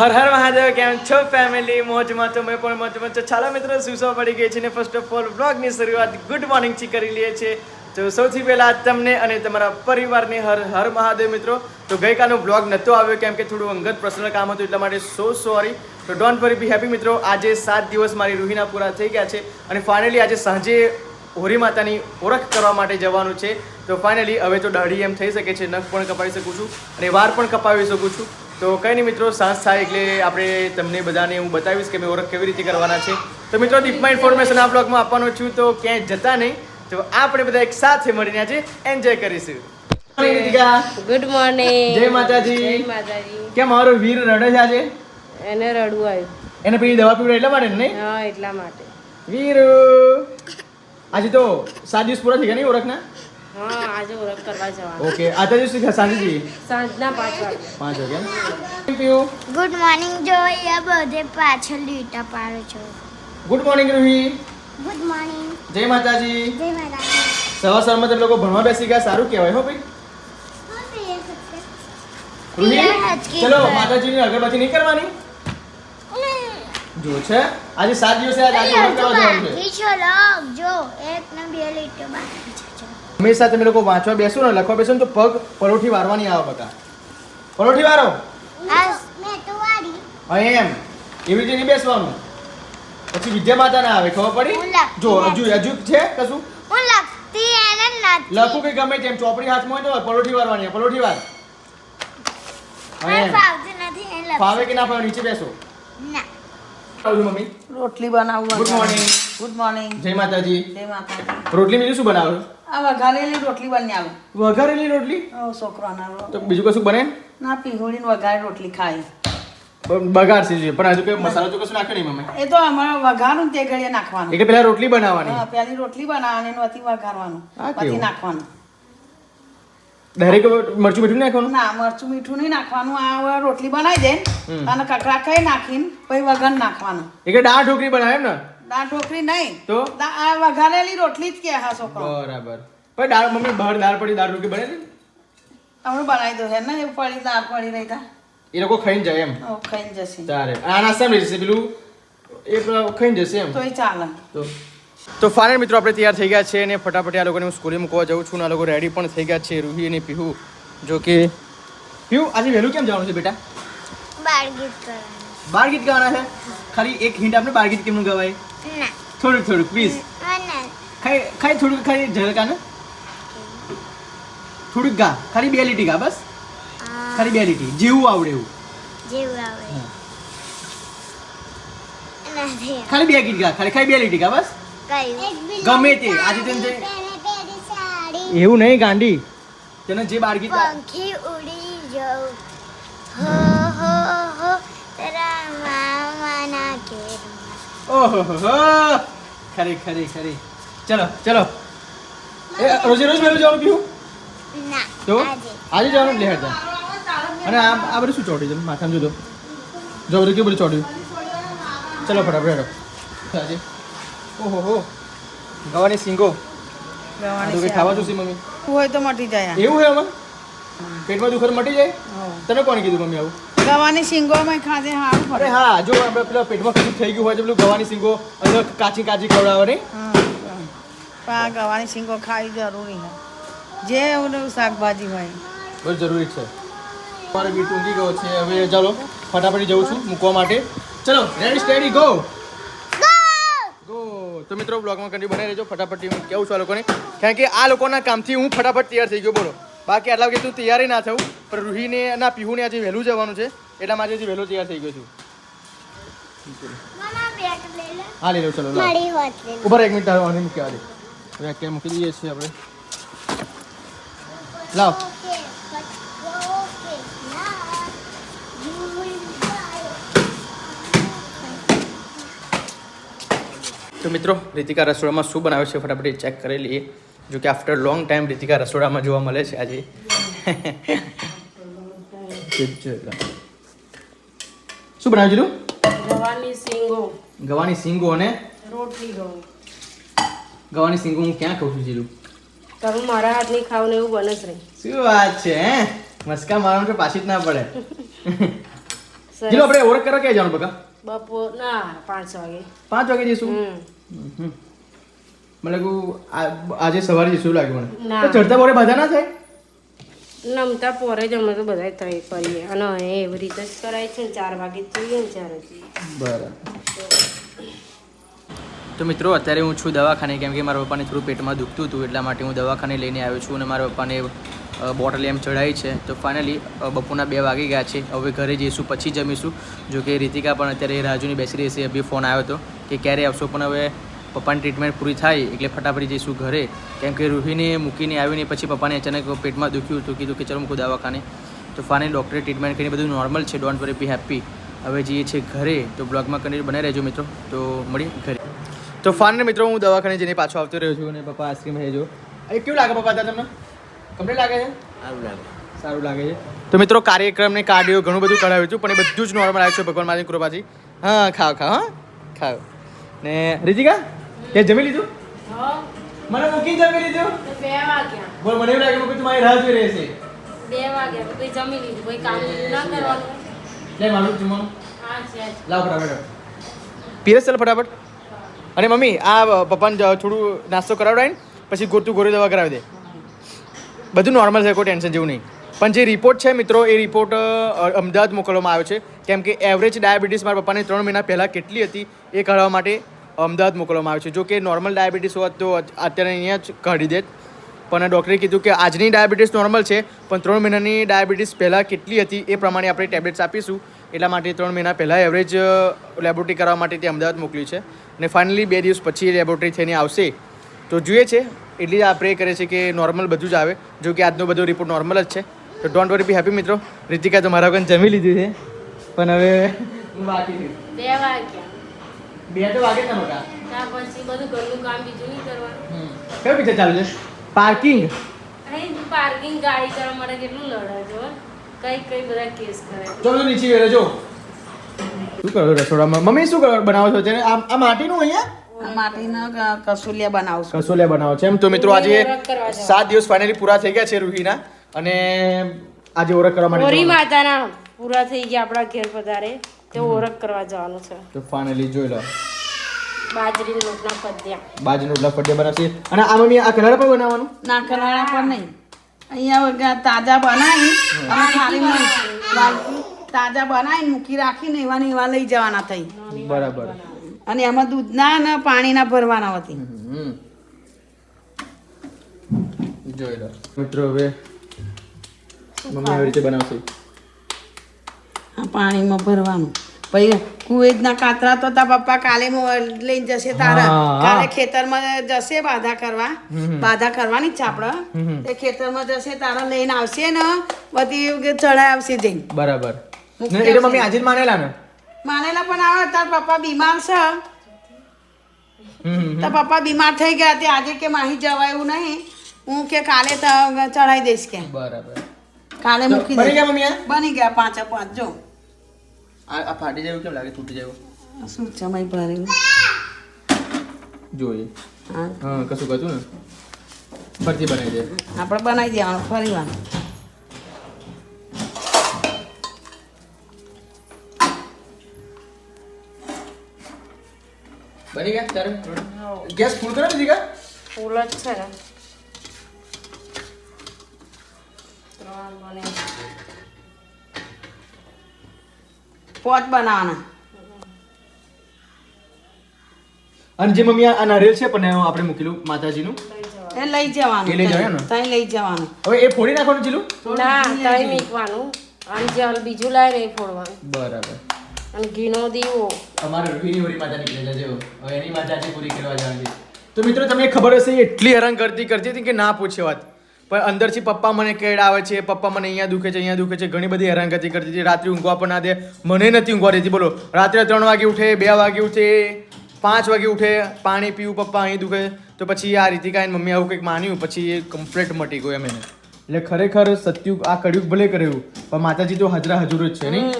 હર હર મહાદેવ, કેમ છો ફેમિલી મોજમાં તો મેં પણ મોજમાં છો. ચાલો મિત્રો, સુસો પડી ગઈ છે ને ફર્સ્ટ ઓફ ઓલ બ્લોગની શરૂઆત ગુડ મોર્નિંગથી કરી લઈએ છીએ. તો સૌથી પહેલાં તમને અને તમારા પરિવારને હર હર મહાદેવ મિત્રો, તો ગઈકાલનો બ્લોગ નહોતો આવ્યો, કેમ કે થોડું અંગત પર્સનલ કામ હતું, એટલા માટે સો સોરી તો ડોન્ટ વરી બી હેપી મિત્રો. આજે સાત દિવસ મારી રૂહીના પૂરા થઈ ગયા છે અને ફાઇનલી આજે સાંજે હોરી માતાની ઓળખ કરવા માટે જવાનું છે. તો ફાઇનલી હવે તો દાઢી એમ થઈ શકે છે, નખ પણ કપાવી શકું છું અને વાર પણ કપાવી શકું છું. તો કંઈ નહીં મિત્રો સાંજ થાય એટલે આપણે તમને બધાને હું બતાવીશ કે મેં ઓળખ કેવી રીતે કરવાના છે. તો મિત્રો દીપમાં ઇન્ફોર્મેશન આ બ્લોગમાં આપવાનો છું તો ક્યાંય જતા નહીં. તો આપણે બધા એક સાથે મળીને આજે એન્જોય કરીશું. ગુડ મોર્નિંગ જય માતાજી. જય માતાજી. કેમ મારો વીર રડે છે આજે? એને રડવું આવ્યું. એને પેલી દવા પીવડે એટલા માટે નહીં? હા એટલા માટે. વીર! આજે તો સાત દિવસ પૂરા થઈ ગયા નહીં ઓળખના? હા આજે ઓળખ કરવા જવાનું. ઓકે દિવસ સાંજે સાંજના પાંચ વાગે. પાંચ વાગ્યા થેન્ક યુ ગુડ મોર્નિંગ જોઈ આ બધે પાછળ લીટા પાડો છો. Good morning Ruhi good morning જય માતાજી. જય માતા સવાર સવારમાં તમે લોકો ભણવા બેસી ગયા સારું કહેવાય હો ભાઈ. રૂહી ચલો. માતાજીની અગરબત્તી નહીં કરવાની? જો છે આજે સાત દિવસે આજ આજે કરવા જવાનું છે. જો એક ને બે લીટર બાકી છે. જો. હંમેશા તમે લોકો વાંચવા બેસો ને લખવા બેસો ને તો પગ પરોઠી વારવાની આવે બધા પરોઠી વારો? એમ. એવી રીતે નહીં બેસવાનું? પછી વિદ્યા માતા ના આવે ખબર પડી? જો હજુ હજુ છે કશું? લખું કે ગમે તેમ ચોપડી હાથમાં હોય તો પરોઠી વારવાની પરોઠી વાર. ફાવે કે ના ફાવે નીચે બેસો. ના. મમ્મી? રોટલી બનાવું ગુડ મોર્નિંગ ગુડ મોર્નિંગ જય માતાજી. જય માતાજી. રોટલી બીજું શું બનાવ્યું આ વઘારેલી રોટલી બની આવે. વઘારેલી રોટલી? છોકરો તો બીજું કશું બને? ના પીહોળીને વઘારે રોટલી ખાય બગાડશે જ. પણ હજુ કઈ મસાલો તો કશું નાખે નહીં મમ્મી? એ તો અમારે વઘારું તે ઘડીએ નાખવાનું. એટલે પેલા રોટલી બનાવવાની. હા પેલી રોટલી બનાવવાની ને અતિ વઘારવાનું. પછી નાખવાનું. ડાયરેક્ટ મરચું મીઠું નાખવાનું? ના મરચું મીઠું નહીં નાખવાનું. આ રોટલી બનાવી દે. અને કકડા ખાઈ નાખીને પછી વઘાર નાખવાનું. એટલે દાળ ઢોકળી બનાવે એમ ને? દાળ ઢોકળી નહીં. તો? આ વઘારેલી રોટલી જ કે હા છોકરો બરાબર. પણ દાળ મમ્મી બહાર દાળ પડી દાળ ઢોકળી બને હમણાં બનાવી દો હે ને એવું પડી દાળ પડી રહી તા. એ લોકો ખાઈને જાય એમ? ઓ, ખાઈને જશે. તારે. આ નાસ્તા લઈ જશે પેલું? એ ખાઈને જશે એમ? તોય ચાલે. તો? તો ફાઇનલ મિત્રો આપણે તૈયાર થઈ ગયા છે અને ફટાફટ આ લોકોને હું સ્કૂલે મૂકવા જાઉં છું અને આ લોકો રેડી પણ થઈ ગયા છે રૂહી અને પીહુ. જો કે પીહુ આજે વહેલું કેમ જવાનું છે બેટા? બાળ ગીત કરવાનું. બાર ગીત ગાવાના છે? ખાલી એક હિન્ટ આપણે બાળગીત કેમનું ગવાય? ના થોડુંક થોડુંક પ્લીઝ ખાઈ ખાઈ થોડુંક ખાઈ ઝરકા ને થોડુંક ગા ખાલી બે લીટી ગા બસ ખાલી બે લીટી જેવું આવડે એવું જેવું ખાલી બે ગીત ગા ખાલી ખાલી બે લીટી ગા બસ ગમે તે આજે તેને એવું નહીં ગાંડી તને જે બાર ગીત પંખી ઉડી જાઉં હો હો હો તારા મામાના ઘેરમાં ઓહો હો હો. ખરી ખરી ખરી. ચલો ચલો. એ રોજે રોજ વહેલું જવાનું પીવું? ના તો? આજે. આજે જવાનું લે હેડ જા. અને આ આ બધું શું ચોટ્યું છે માથામાં જોજો જો બધું કેવું બધું ચોટ્યું? ચલો ફટાફટ હેડો. આજે. ઓહો હો ગવાની સિંગો ખાવા જોશે મમ્મી? હોય તો મટી જાય એવું છે આમાં પેટમાં દુખર મટી જાય? તને કોણે કીધું મમ્મી આવું? ગવાની શીંગોમાં ખાધે હારું અરે હા જો આપણે પેલા પેટમાં કશું થઈ ગયું હોય તો પેલું ગવાની સિંગો અંદર કાચી કાચી ખવડાવે હા, પણ આ ગવાની શીંગો ખાવી જરૂરી છે. જે ઓલું શાકભાજી હોય. બહુ જરૂરી છે. મારે બી ટૂંકી ગયો છે. હવે ચાલો ફટાફટ જઉં છું મૂકવા માટે. ચલો રેડી સ્ટેડી ગો ગો તો મિત્રો બ્લોગમાં કન્ટિન્યુ બનાવી રહેજો ફટાફટ હું કેવું છું આ લોકોને? કારણ કે આ લોકોના કામથી હું ફટાફટ તૈયાર થઈ ગયો બોલો. બાકી આટલા વાગે તું તૈયારી ના થવું પણ રૂહીને ના પીહુને આજે વહેલું જવાનું છે એટલા માટે આજે વહેલો તૈયાર થઈ ગયો છું. હા લઈ લો ચલો ઉપર એક મિનિટ આવવાની મૂકી આવે હવે ક્યાં મૂકી દઈએ છીએ આપણે? લાવ. તો મિત્રો રીતિકા રસોડામાં શું બનાવે છે ફટાફટ ચેક કરી લઈએ. જો કે આફ્ટર લોંગ ટાઈમ રીતિકા રસોડામાં જોવા મળે છે આજે. શું બનાવ્યું જીલું ગવાની સિંગો. ગવાની સિંગો અને? રોટલી ગઉં ગવાની સિંગો હું ક્યાં ખાઉં છું જીરું તમે મારા હાથની ખાવ ને એવું બને જ રહી શું વાત છે હે? મસ્કા મારવાનું તો પાછી જ ના પડે. જીરું આપણે ઓળખ કરવા ક્યાં જવાનું બકા? બપોર ના પાંચ વાગે. પાંચ વાગે જઈશું? હમ. મને આ- આજે સવારે શું લાગ્યું મને. ચડતા પોરે બધા ના થાય? નમતા પોરે જ અમે તો બધા થઈ કરીએ અને અહીં એવી રીતે જ કરાય છે ને ચાર વાગે જોઈએ ને ચાર બરાબર. તો મિત્રો અત્યારે હું છું દવાખાને કેમ કે મારા પપ્પાને થોડું પેટમાં દુખતું હતું એટલા માટે હું દવાખાને લઈને આવ્યો છું અને મારા પપ્પાને બોટલ એમ ચડાવી છે. તો ફાઇનલી બપોરના બે વાગી ગયા છે. હવે ઘરે જઈશું પછી જમીશું. જો કે રીતિકા પણ અત્યારે રાજુની બેસી રહી છે અભી ફોન આવ્યો હતો કે ક્યારે આવશો? પણ હવે પપ્પાની ટ્રીટમેન્ટ પૂરી થાય એટલે ફટાફટ જઈશું ઘરે. કેમ કે રૂહીને મૂકીને આવીને પછી પપ્પાને અચાનક પેટમાં દુખ્યું હતું કીધું કે ચલો મૂકું દવાખાને. તો ફાઇનલી ડૉક્ટરે ટ્રીટમેન્ટ કરીને બધું નોર્મલ છે ડોન્ટ વરી બી હેપી હવે જઈએ છીએ ઘરે. તો બ્લોગમાં કન્ટિન્યુ બનાવી રહેજો મિત્રો. તો મળીએ ઘરે. તો ફાઇનલી મિત્રો હું દવાખાને જઈને પાછો આવતો રહ્યો છું અને પપ્પા આઈસ્ક્રીમ રહેજો એ કેવું લાગે પપ્પા તમને? કમ્પ્લીટ લાગે છે? સારું લાગે. છે. તો મિત્રો કાર્યક્રમને કાર્ડિયો ઘણું બધું કરાવ્યું હતું પણ એ બધું જ નોર્મલ આવ્યું છે ભગવાન મારી કૃપાથી. હા ખાવ ખાવ હા. ખાવ ને રીતિકા? તે જમી લીધું? મને મૂકી જમી લીધું? બે વાગ્યા. બોલ મને એવું લાગે કે તમારી રાહ જોઈ રહી છે બે વાગ્યા. તો જમી લીધું. કોઈ કામ ના કરવાનું. લે મારું જમવાનું. હા છે લાવ ફટાફટ. પીરસ ચાલ ફટાફટ. અને મમ્મી આ પપ્પાને થોડું નાસ્તો કરાવડાય ને પછી ગોતું ગોરી દવા કરાવી દે. બધું નોર્મલ છે કોઈ ટેન્શન જેવું નહીં. પણ જે રિપોર્ટ છે મિત્રો એ રિપોર્ટ અમદાવાદ મોકલવામાં આવ્યો છે. કેમ કે એવરેજ ડાયાબિટીસ મારા પપ્પાને ત્રણ મહિના પહેલાં કેટલી હતી એ કાઢવા માટે અમદાવાદ મોકલવામાં આવ્યું છે. જો કે નોર્મલ ડાયાબિટીસ હોત તો અત્યારે અહીંયા જ કાઢી દેત. પણ ડૉક્ટરે કીધું કે આજની ડાયાબિટીસ નોર્મલ છે, પણ ત્રણ મહિનાની ડાયાબિટીસ પહેલાં કેટલી હતી એ પ્રમાણે આપણે ટેબ્લેટ્સ આપીશું. એટલા માટે ત્રણ મહિના પહેલાં એવરેજ લેબોરેટરી કરવા માટે તે અમદાવાદ મોકલ્યું છે. અને ફાઇનલી બે દિવસ પછી લેબોરેટરી થઈને આવશે. તો જોઈએ છે, એટલી જ આ પ્રે કરે છે કે નોર્મલ બધું જ આવે. જો કે આજનો બધો રિપોર્ટ નોર્મલ જ છે. તો ડોન્ટ વરી બી હેપી મિત્રો. રીતિકા તો મારા વગર જમી લીધું છે. પણ હવે બાકી બે વાગ્યા. બે તો વાગે જ ના મોટા પછી બધું ઘરનું કામ બીજું નહીં કરવાનું. કયો પિક્ચર ચાલુ છે? પાર્કિંગ અહીં પાર્કિંગ ગાડી કરવા માટે કેટલું લડે છો કઈ કઈ બધા કેસ કરે. જો નીચે વેરે જો. શું કરો રસોડામાં? મમ્મી શું કરો? બનાવો છો? તેને આ આ માટીનું અહીંયા? માટીના કસુલિયા બનાવશું કસોલિયા બનાવો છે. એમ તો મિત્રો આજે સાત દિવસ ફાઇનલી પૂરા થઈ ગયા છે રૂહીના. અને આજે ઓળખ કરવા માટે ઓરી માતાના પૂરા થઈ ગયા આપણા ઘેર પધારે. તે ઓળખ કરવા જવાનું છે. તો ફાઇનલી જોઈ લો. બાજરી રોટલા પદ્યા બાજરી રોટલા ફટિયા બનાવશે. અને આ મમ્મી આ કલર પર બનાવવાનું? ના કરાયા પણ નહીં. અહીંયા વગર તાજા બનાવી અને ખાલી તાજા બનાવી મૂકી રાખીને એવા ને એવા લઈ જવાના થઈ. બરાબર. અને એમાં દૂધના ને પાણીના ભરવાના હતી જોઈ લો. મિત્રો હવે મમ્મી આવી રીતે બનાવશે. આ પાણીમાં ભરવાનું. પછી કુવેતના કાતરા તો તા પપ્પા કાલે લઈને જશે તારા. કાલે ખેતરમાં જશે બાધા કરવા. બાધા કરવાની છે આપણે તે ખેતરમાં જશે તારા લઈને આવશે ને બધી ચડાય આવશે જઈને. બરાબર. એટલે મમ્મી આજે જ માનેલા ને? માનેલા પણ આવે તાર પપ્પા બીમાર છે. તો પપ્પા બીમાર થઈ ગયા તે આજે કે માહી જવાય એવું નહીં. હું કે કાલે ચડાઈ દઈશ કે. બરાબર. કાલે મૂકી બની દઈશ. બની ગયા પાંચ પાંચ જો. આ આ ફાટી જાય કેમ લાગે? તૂટી જાય શું સમય ભરેલું જોઈએ. હા. હા કશું કતું ને? ફરતી બનાવી દે. આપણે બનાવી દેવાનું ફરી વાર. બની ગયા? તારે? ગેસ ફૂલ કરો દીધી કા ફૂલ જ છે. ને ત્રણ બને. પોત બનાવવાના. અને જે મમ્મી આ નારિયેલ છે પણ આપણે મૂકેલું માતાજીનું. એ લઈ જવાનું એ લઈ જવાનું તઈ લઈ જવાનું. હવે એ ફોડી નાખવાનું જીલું ના તઈ મીકવાનું. અને જે હાલ બીજું લાવે ને એ ફોડવાનું. બરાબર. અને ઘીનો દીવો. અમારે રૂપીની હોરી માતા નીકળે છે હવે એની માતા આજે પૂરી કરવા જવાની તો મિત્રો તમને ખબર હશે એટલી હેરાન કરતી કરતી હતી કે ના પૂછે વાત. પણ અંદરથી પપ્પા મને કેળાવે છે પપ્પા મને અહીંયા દુખે છે અહીંયા દુખે છે ઘણી બધી હેરાનગતિ કરતી હતી. રાત્રે ઊંઘવા પણ ના દે. મને નથી ઊંઘવા દેતી. બોલો રાત્રે ત્રણ વાગે ઉઠે બે વાગે ઉઠે પાંચ વાગે ઉઠે પાણી પીવું પપ્પા અહીં દુખે. તો પછી આ રીતિકા એની મમ્મી આવું કંઈક માન્યું પછી એ કમ્પ્લેટ મટી ગયો એમ એને. એટલે ખરેખર સત્યુગ આ કળિયુગ ભલે કર્યું પણ માતાજી તો હજરા હજુર જ છે નહીં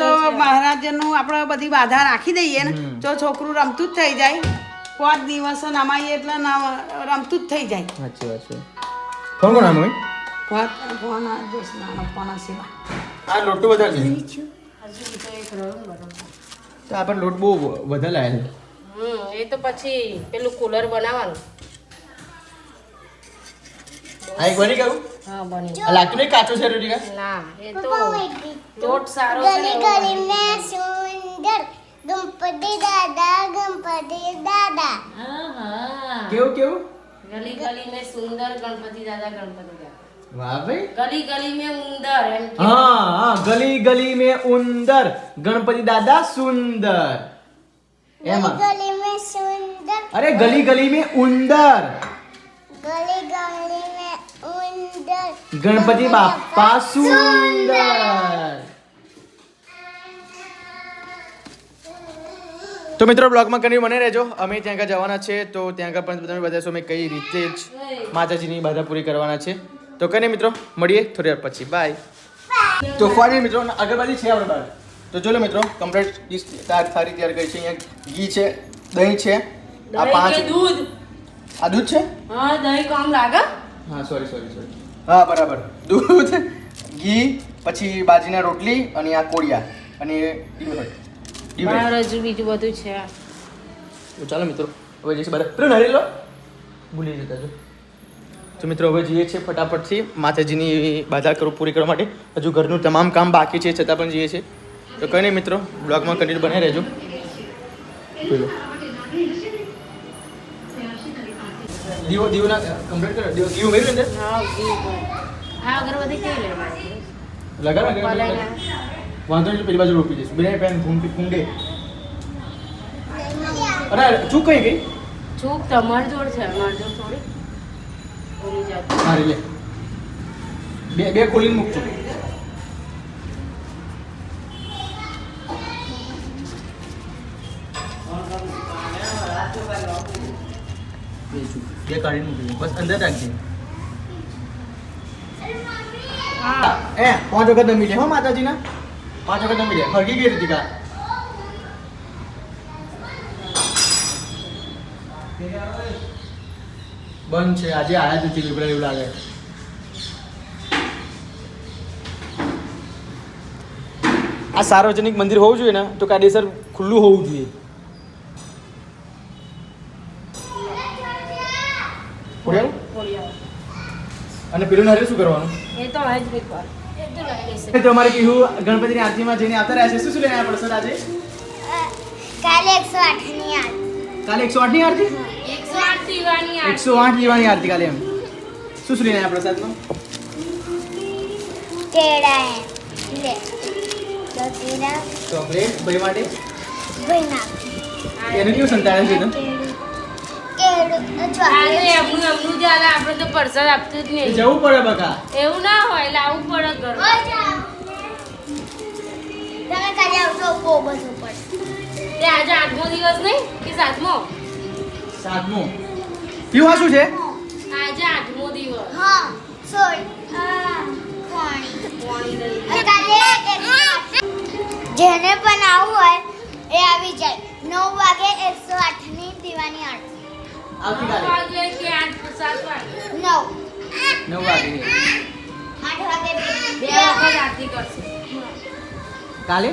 તો મહારાજનું આપણે બધી બાધા રાખી દઈએ ને તો છોકરું રમતું જ થઈ જાય. પાંચ દિવસ નમાઈએ એટલે ના- રમતું જ થઈ જાય. સાચી વાત છે. કોણ કોણ આમ હોય? નાનો આ લોટ વધારે છે. ને તો આપણે લોટ બહુ વધારે છે. હમ એ તો પછી પેલું કુલર બનાવવાનું. આ એક બની ગયું? હા બની લાગતું નહીં કાચો છે રોટી ના એ તો લોટ સારો છે ગલી ગલી મેં સુંદર ગણપતિ દાદા ગણપતિ દાદા હા હા કેવું કેવું ગલી ગલી મેં સુંદર ગણપતિ દાદા ગણપતિ દાદા વાહ ભાઈ ગલી ગલી મેં ઉંદર એમ કે હા હા ગલી ગલી મેં ઉંદર ગણપતિ દાદા સુંદર એમાં ગલી મેં સુંદર અરે ગલી ગલી મેં ઉંદર ગલી ગલી તો મિત્રો બ્લોગમાં કરી મને રહેજો. અમે ત્યાં આગળ જવાના છે તો ત્યાં આગળ પણ તમે બધા અમે કઈ રીતે જ માતાજીની બાધા પૂરી કરવાના છે. તો કને મિત્રો મળીએ થોડી વાર પછી. બાય તો ફરી મિત્રો અગરબત્તી છે આપણે બહાર તો ચલો મિત્રો કમ્પ્લીટ ડીશ સારી તૈયાર કરી છે. અહીંયા ઘી છે દહીં છે આ પાંચ દૂધ? આ દૂધ છે? હા દહીં કામ લાગે. હા સોરી સોરી સોરી હા બરાબર. દૂધ ઘી પછી બાજીના રોટલી અને આ કોળિયા. અને ડીવડ બહાર હજુ બીજું બધું છે. તો ચાલો મિત્રો હવે જઈશું બધા પેલો લો. ભૂલી જતા છો તો મિત્રો હવે જઈએ છીએ ફટાફટથી માતાજીની બાધા કરવું પૂરી કરવા માટે. હજુ ઘરનું તમામ કામ બાકી છે છતાં પણ જઈએ છીએ. તો કંઈ નહીં મિત્રો બ્લોગમાં કન્ટિન્યુ બને રહેજો. પેલો. દીવો દીવના કમ્પ્લીટ કરો. દીવો હા. અગરબત્તી લેવાની લગાડો પપ્પા લગાડો. લઈને આવ્યા. વાંધો નહીં પેલી બાજુ રોપી દઈશું બે પેન ઘૂમતી ફૂંગે અરે ચૂક કઈ ગઈ ચૂક તમારી જોડ છે અમારી જોડ થોડી ભૂલી જાત મારી લે બે બે ખોલીને મૂકજો બે ચૂક બે કાઢીને મૂકી દે. બસ અંદર રાખજે હા એ પાંચ વખત નમી લે હો માતાજીના પાંચ વખત નમી ગઈ રીતિકા બંધ છે. આજે આયા જ નથી લીબડા એવું લાગે. આ સાર્વજનિક મંદિર હોવું જોઈએ ને તો કાયદેસર ખુલ્લું હોવું જોઈએ. અને પેલું નારિયેળ શું કરવાનું? એ તો તો અમારે કેવું ગણપતિની આરતીમાં જઈને આવતા રહ્યા છે. શું શું લઈને આવ્યા પડશે આજે? કાલે એકસો આઠની આરતી. કાલે એકસો આઠની આરતી? એકસો આઠ દીવાની આરતી. એકસો આઠ આરતી કાલે એમ. શું શું લઈને આવ્યા પ્રસાદમાં? કેળા હે લે. તો ચોકલેટ ભાઈ માટે? ભાઈ ના. એને કેવું સંતાડે છે તો આપણે તો પ્રસાદ આપતું જ નહીં. જવું પડે બકા. એવું ના હોય લાવવું પડે ઘર તમે કાલે આવશો બહુ બધું પડશે તે આજે આઠમો દિવસ નહીં કે સાતમો? સાતમો. પીવા શું છે? આજે આઠમો દિવસ. હા એકસો- જેને પણ આવું હોય એ આવી જાય. નવ વાગે એકસો આઠની દીવાની આરતી. આવતીકાલે. વાગે કે સાત વાગે નવ. નવ વાગે. 8 વાગે બે. વખત આરતી કરશે. કાલે?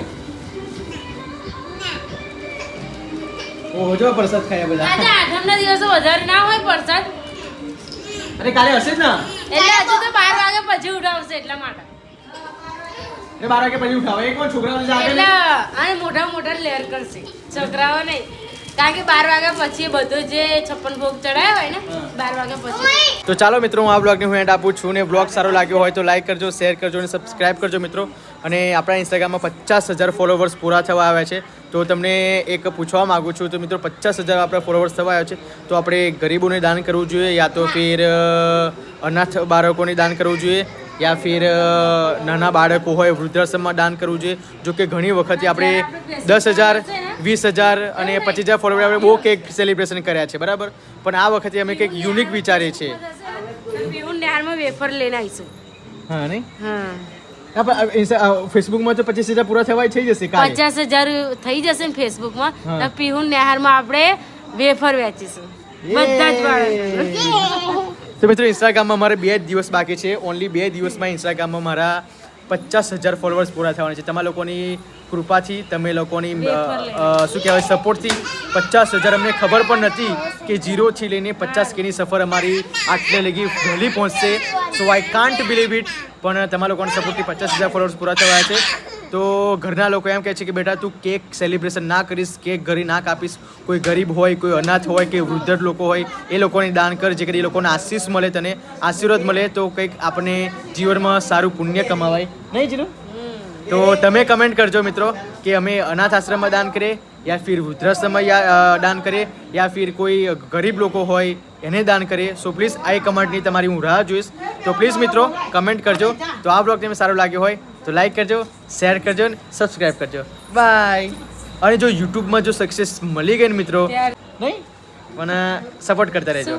ઓહો જો પ્રસાદ ખાયા આજે બધા આઠમના દિવસો વધારે ના હોય પ્રસાદ. અરે કાલે હશે જ ને? એટલે હજુ તો બાર વાગે પછી ઉઠાવશે એટલા માટે. એ બાર વાગે પછી ઉઠાવે. એક પણ છોકરાઓ જાગે એટલે અને મોટા મોટા લેર કરશે. છોકરાઓ નહીં. કારણ કે બાર વાગ્યા પછી બધું જે છપ્પન ભોગ ચડાયો હોય ને બાર વાગ્યા પછી. તો ચાલો મિત્રો હું આ બ્લોગને હું એન્ડ આપું છું ને બ્લોગ સારો લાગ્યો હોય તો લાઈક કરજો શેર કરજો અને સબસ્ક્રાઈબ કરજો મિત્રો. અને આપણા ઇન્સ્ટાગ્રામમાં પચાસ હજાર ફોલોવર્સ પૂરા થવા આવ્યા છે. તો તમને એક પૂછવા માગું છું તો મિત્રો પચાસ હજાર આપણા ફોલોવર્સ થવા આવ્યા છે. તો આપણે ગરીબોને દાન કરવું જોઈએ યા તો ફિર અનાથ બાળકોને દાન કરવું જોઈએ. યા ફિર નાના બાળકો હોય વૃદ્ધાશ્રમમાં દાન કરવું જોઈએ. જો કે ઘણી વખતે આપણે દસ હજાર વીસ હજાર અને પચીસ હજાર ફોલોવર આપણે બહુ કંઈક સેલિબ્રેશન કર્યા છે બરાબર? પણ આ વખતે અમે કંઈક યુનિક વિચારીએ છીએ. વેફર લઈને આવીશું. હા નહીં? હા. ફેસબુકમાં તો પચીસ હજાર પૂરા થવા થઈ જશે પચાસ હજાર થઈ જશે ને ફેસબુકમાં હા. તો પીહું નેહારમાં આપણે વેફર વેચીશું. બધા જ તો મિત્રો ઇન્સ્ટાગ્રામમાં મારે બે જ દિવસ બાકી છે. ઓનલી બે દિવસમાં ઇન્સ્ટાગ્રામમાં મારા પચાસ હજાર ફોલોવર્સ પૂરા થવાના છે. તમારા લોકોની કૃપાથી તમે લોકોની શું કહેવાય સપોર્ટથી પચાસ હજાર અમને ખબર પણ નથી કે ઝીરોથી લઈને પચાસ કેની સફર અમારી આટલે લગી વહેલી પહોંચશે. So I can't believe it પણ તમારા લોકોના સપોર્ટથી પચાસ હજાર ફોલોવર્સ પૂરા થયા છે. તો ઘરના લોકો એમ કહે છે કે બેટા તું કેક સેલિબ્રેશન ના કરીશ કેક ઘરે ના કાપીશ. કોઈ ગરીબ હોય કોઈ અનાથ હોય કે વૃદ્ધ લોકો હોય એ લોકોને દાન કર જે કરી એ લોકોને આશીષ મળે તને આશીર્વાદ મળે તો કંઈક આપણે જીવનમાં સારું પુણ્ય કમાવાય. નહીં જીરું તો તમે કમેન્ટ કરજો મિત્રો કે અમે અનાથ આશ્રમમાં દાન કરીએ. યા ફિર વૃદ્ધાશ્રમમાં યા દાન કરે યા ફિર કોઈ ગરીબ લોકો હોય એને દાન કરે સો પ્લીઝ આ કમેન્ટની તમારી હું રાહ જોઈશ. તો પ્લીઝ મિત્રો કમેન્ટ કરજો. તો આ બ્લોગ તમને સારો લાગ્યો હોય તો લાઈક કરજો શેર કરજો અને સબસ્ક્રાઈબ કરજો. બાય અને જો યુટ્યુબમાં જો સક્સેસ મળી ગઈ ને મિત્રો મને નહીં? પણ સપોર્ટ કરતા રહેજો.